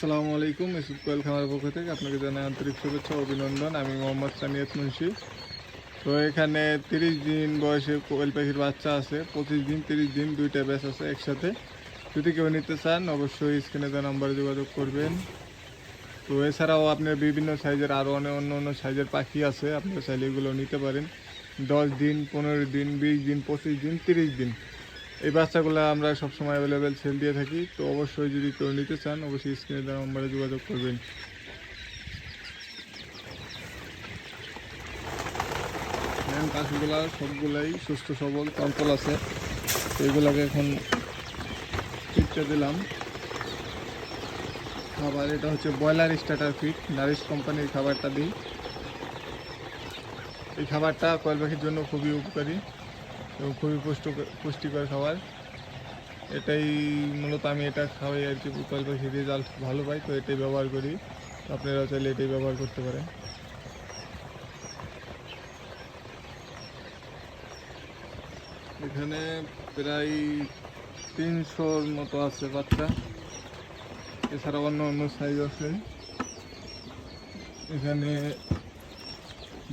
আসসালামু আলাইকুম ইসুফ কোয়েল খামার পক্ষ থেকে আপনাকে জানাই আন্তরিক শুভেচ্ছা অভিনন্দন। আমি মোহাম্মদ সানিয়াত মুন্সি। তো এখানে তিরিশ দিন বয়সে কোয়েল পাখির বাচ্চা আছে। পঁচিশ দিন, তিরিশ দিন দুইটা ব্যাচ আছে একসাথে। যদি কেউ নিতে চান, অবশ্যই স্ক্রিনে দেওয়া নাম্বারে যোগাযোগ করবেন। তো এছাড়াও আপনার বিভিন্ন সাইজের আরও অনেক অন্য অন্য সাইজের পাখি আছে। আপনারা চাইলে এগুলো নিতে পারেন। দশ দিন, পনেরো দিন, বিশ দিন, পঁচিশ দিন, তিরিশ দিন। এই বাচ্চাগুলো আমরা সবসময় অ্যাভেলেবেল সেল দিয়ে থাকি, তো অবশ্যই যদি কেউ নিতে চান, অবশ্যই স্ক্রিনে দেওয়া নম্বরে যোগাযোগ করবেন। পাখিগুলা সবগুলাই সুস্থ, সবল চঞ্চল আছে। এগুলাকে এখন ফিটটা দিলাম। খাবার, এটা হচ্ছে ব্রয়লার স্টার্টার ফিট নারিশ কোম্পানির খাবারটা দিই। এই খাবারটা কয়েল জন্য খুবই উপকারী। এবং খুবই পুষ্ট পুষ্টিকর খাবার। এটাই মূলত আমি এটা খাওয়াই আর কি কয়েল পাখির রেজাল্ট ভালো পাই, তো এটাই ব্যবহার করি। আপনারা চাইলে এটাই ব্যবহার করতে পারেন। এখানে প্রায় তিনশোর মতো আছে বাচ্চা। এছাড়া অন্য অন্য সাইজ আছে। এখানে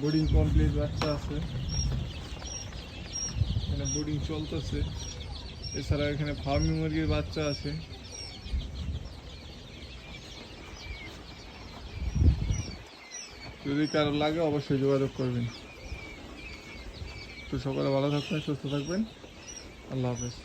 বোর্ডিং কমপ্লিট বাচ্চা আছে। বোর্ডিং চলতেছে। এছাড়া এখানে ফার্মিং মুরগির বাচ্চা আছে। যদি কারও লাগে অবশ্যই যোগাযোগ করবেন। তো সকালে ভালো থাকবেন, সুস্থ থাকবেন। আল্লাহ হাফেজ।